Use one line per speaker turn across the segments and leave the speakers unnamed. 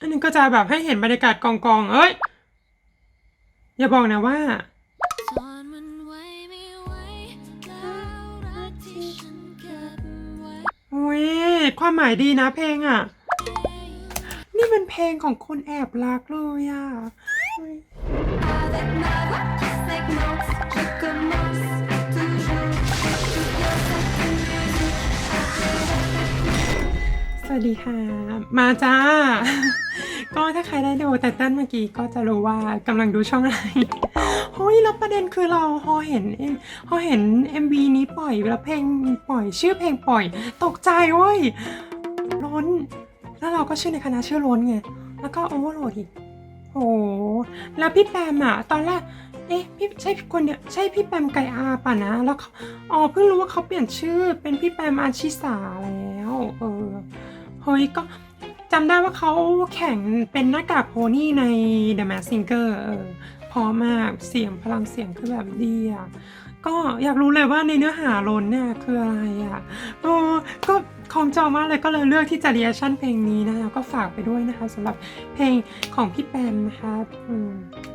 อันนี้ก็จะแบบให้เห็นบรรยากาศกองกองเอ้ย อย่าบอกนะว่า
อุ้
ยความหมายดีนะเพลงอะ นี่เป็นเพลงของคนแอบรักเลยอะ วัสดีค่ะ มาจ้า ก็ถ้าใครได้ดูแต่เต้นเมื่อกี้ก็จะรู้ว่ากำลังดูช่องอะไรเฮ้ยแล้วประเด็นคือเราพอเห็นเอ็มพอเห็น MV นี้ปล่อยแล้วเพลงปล่อยชื่อเพลงปล่อย ตกใจเว้ยล้น แล้วเราก็ชื่อในคณะชื่อล้นไง แล้วก็โอเวอร์โหลดอีกโห แล้วพี่แปมอะตอนแรก เอ๊ะพี่ใช่คนเดียวใช่พี่แปมไก่อาป่ะนะ แล้วเขาอ๋อเพิ่งรู้ว่าเขาเปลี่ยนชื่อเป็นพี่แปมอาชิสาแล้ว เออ เฮ้ยก็จำได้ว่าเขาแข่งเป็นหน้ากากโพนี่ใน The Mask Singer เออพอมากเสียงพลังเสียงคือแบบดีอะก็อยากรู้เลยว่าในเนื้อหาลนเนี่ยคืออะไรอะเอก็คองจองมากเลยก็เลยเลือกที่จะเรีแอคชั่นเพลงนี้นะคะก็ฝากไปด้วยนะคะสำหรับเพลงของพี่แปมนะคะอืม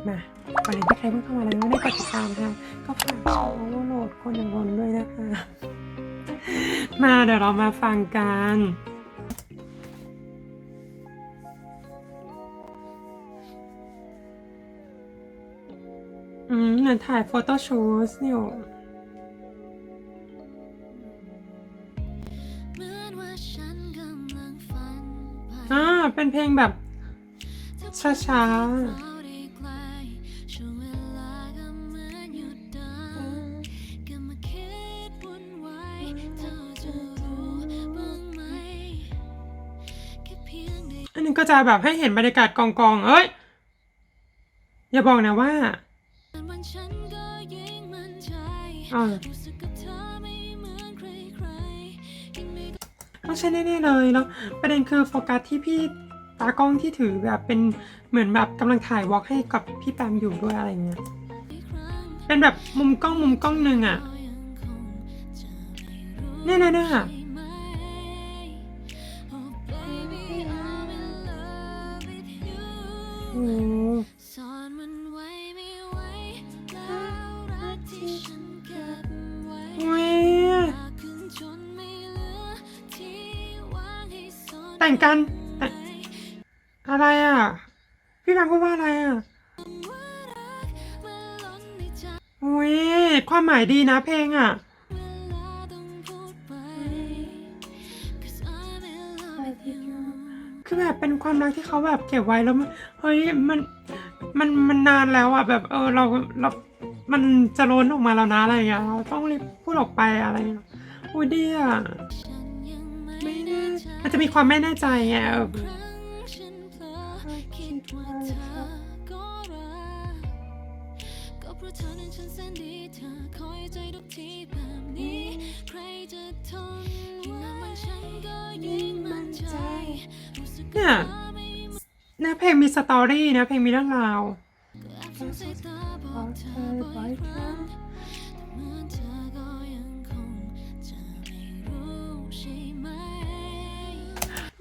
มาก่อนอื่นถ้าใครเพิ่งเข้ามาแล้วไม่ได้กดติดตามนะคะก็ฝากช่องโหลดคนอย่างลนด้วยนะคะ มาเดี๋ยวเรามาฟังกัน เหมือนถ่ายโฟโต้ชูสอยู่
อ่า
เป็นเพลงแบบ ช้าๆ
อันนี้ก็จะแบ
บให้เห็นบรรยากาศกองกอง เอ้ย อย่าบอกนะว่า
วันฉันก็ยิ่งมั่นใจ
อ่า
รู้สึกกับเธอไม่เหมือนใครๆยิ่งไม่
ต้องใช่แน่ๆเลยแล้วประเด็นคือโฟกัสที่พี่ตากล้องที่ถือแบบเป็นเหมือนแบบกำลังถ่ายวอล์กให้กับพี่แปมอยู่ด้วยอะไรเงี้ย
ได้ครั้ง
เป็นแบบมุมกล้องมุมกล้องหนึ่งอะเนี่ยเนี่ยเนี่ยโอ้
ซ่ แต่
งกันแต่อะไรอะ พี่แปมพูดว่าอะไรอะโอ้ยความหมายดีนะเพลงอะคือแบบเป็นความรักที่เขาแบบเก็บไว้แล้วมันเฮ้ยมันมันมันนานแล้วอะแบบเออเราเรา มันจะล้นออกมาแล้วนะอะไรอย่างเงี้ยเราต้องรีบพูดออกไปอะไรอย่างเงี้ยโอ้ยดีอะ
ไม่
ไม่แน่
แน่ใจ
มันจะมีความไม่แน่ใจไงเออ
ครั้งฉันเผลอคิดว่าเธอก็รักก็เพราะเธอนั้นฉันแสนดีเธอคอยใจทุกทีแบบนี้ใครจะทนยิ่งนานวันฉันก็ยิ่งมั่นใจรู้สึก
เนี่ย
เธอไม่เหมือน
เนื้อเพลงมีสตอรี่นะเพลงมีเรื่องราว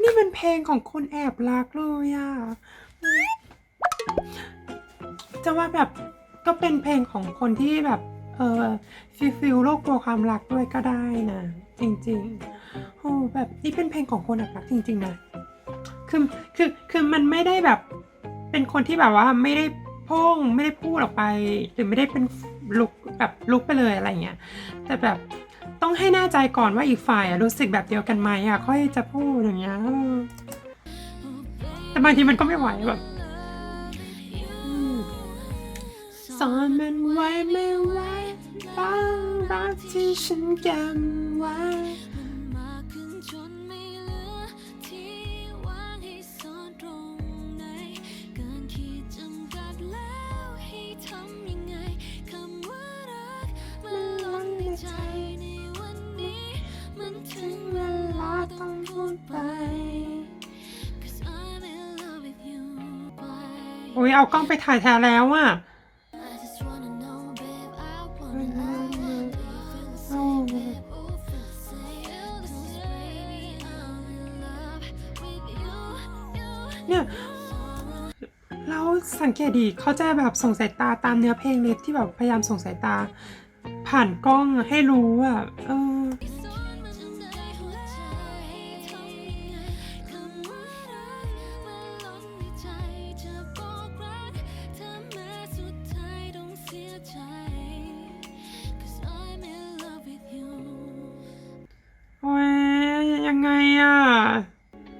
นี่เป็
นเพลงของคนแอบรักเลยอะจะว่าแบบก็เป็นเพลงของคนที่แบบ เออฟิลฟิลโลกกลัวความรักด้วยก็ได้นะ จริงๆโอ้แบบนี่เป็นเพลงของคนแอบรักจริง ๆ นะคือคือคือมันไม่ได้แบบ เป็นคนที่แบบว่าไม่ได้พ่งไม่ได้พูดออกไป หรือไม่ได้เป็นลุกแบบลุกไปเลยอะไรเงี้ยแต่แบบ ต้องให้แน่ใจก่อนว่าอีกฝ่ายอะรู้สึกแบบเดียวกันไหมอะค่อยจะพูดอย่างเงี้ยแต่บางทีมันก็ไม่ไหวแบบสอนมันไว้ไม่ไหวบ้างรักที่ฉันเก็บไว้ โอ้ยเอากล้องไปถ่ายแทนแล้วอะเนี่ยเราสังเกตดีเขาจะแบบส่งสายตาตามเนื้อเพลงเลยที่แบบพยายามส่งสายตา ผ่านกล้องให้รู้อะเออ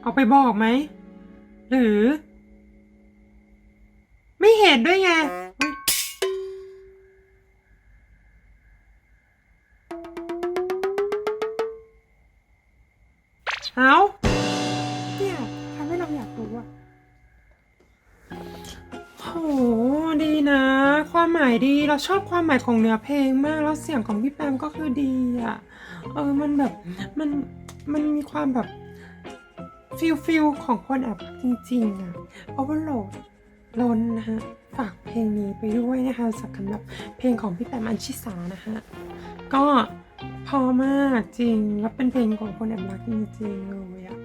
เอาไปบอกไหม หรือ ไม่เห็นด้วยไงเฮ้ยเอาเนี่ยทำให้เราอยากรู้อะโห ดีนะ ความหมายดี เราชอบความหมายของเนื้อเพลงมาก แล้วเสียงของพี่แปมก็คือดีอะเออ มันแบบ มัน มันมีความแบบ ฟิลฟิลของคนแอบรักจริงๆอะโอเวอร์โหลดล้นนะฮะฝากเพลงนี้ไปด้วยนะคะสำหรับเพลงของพี่แปมอัญชิสานะคะก็พอมากจริง แล้วเป็นเพลงของคนแอบรักจริงๆเลยอะ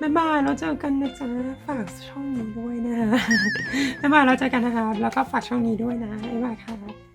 บ๊ายบายเราเจอกันนะจ๊ะ ฝากช่องนี้ด้วยนะคะบ๊ายบายเราเจอกันนะคะ แล้วก็ฝากช่องนี้ด้วยนะบ๊ายบายค่ะ